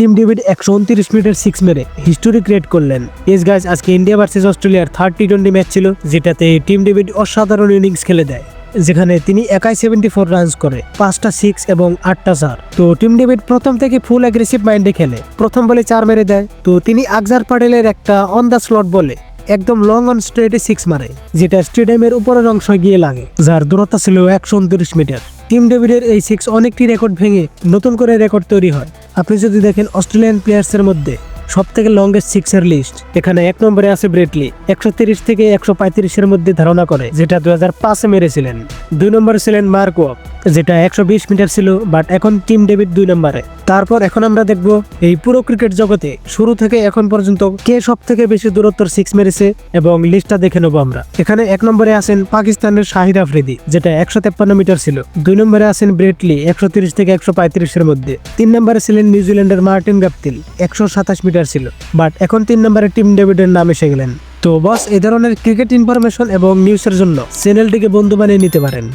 Tim David একশো উনত্রিশ মিনিটের সিক্স মেরে হিস্টোরি ক্রিয়েট করলেন। এস গাইজ আজকে ইন্ডিয়া ভার্সেস অস্ট্রেলিয়ার থার্ড টি টোয়েন্টি ম্যাচ ছিল, যেটাতে টিম ডেভিড অসাধারণ ইনিংস খেলে দেয়, যেখানে তিনি একাই সেভেন্টি ফোর রানস করে, পাঁচটা সিক্স এবং আটটা চার। তো টিম ডেভিড প্রথম থেকে ফুল অ্যাগ্রেসিভ মাইন্ডে খেলে, প্রথম বলে চার মেরে দেয়, তো তিনি আকজার পাটেলের একটা অন দ্য স্লট বলে একদম লং অন স্ট্রেটে সিক্স মারে, যেটা স্টেডিয়ামের উপরের অংশ গিয়ে লাগে, যার দূরত্ব ছিল একশো উনত্রিশ মিটার। টিম ডেভিডের এই সিক্স অনেকটি রেকর্ড ভেঙে নতুন করে রেকর্ড তৈরি হয়। আপনি যদি দেখেন অস্ট্রেলিয়ান প্লেয়ার্সের মধ্যে সব থেকে লংগেস্ট সিক্সের লিস্ট এখানে এক নম্বরে আছে ব্রেটলি একশো তিরিশ থেকে একশো পঁয়ত্রিশের মধ্যে ধারণা করে, যেটা দু হাজার পাঁচে মেরেছিলেন। দুই নম্বরে ছিলেন মার্ক ওয়াক যেটা একশো বিশ মিটার ছিল বাট এখন টিম ডেভিড দুই নম্বরে। তারপর এখন আমরা দেখব এই পুরো ক্রিকেট জগতে শুরু থেকে এখন পর্যন্ত কে সব থেকে বেশি দূরত্বর সিক্স মেরেছে এবং লিস্টটা দেখে নেব আমরা। এখানে এক নম্বরে আছেন পাকিস্তানের শাহিদ আফ্রিদি, যেটা একশো তেপ্পান্ন মিটার ছিল। দুই নম্বরে আছেন ব্রেটলি একশো তিরিশ থেকে একশো পঁয়ত্রিশের মধ্যে। তিন নম্বরে ছিলেন নিউজিল্যান্ডের মার্টিন গাপতিল, একশো সাতাশ মিটার ছিল। বাট এখন তিন নম্বরে টিম ডেভিডের নাম এসে গেলেন। তো বস, এ ধরনের ক্রিকেট ইনফরমেশন এবং নিউজের জন্য চ্যানেলটিকে বন্ধু বানিয়ে নিতে পারেন।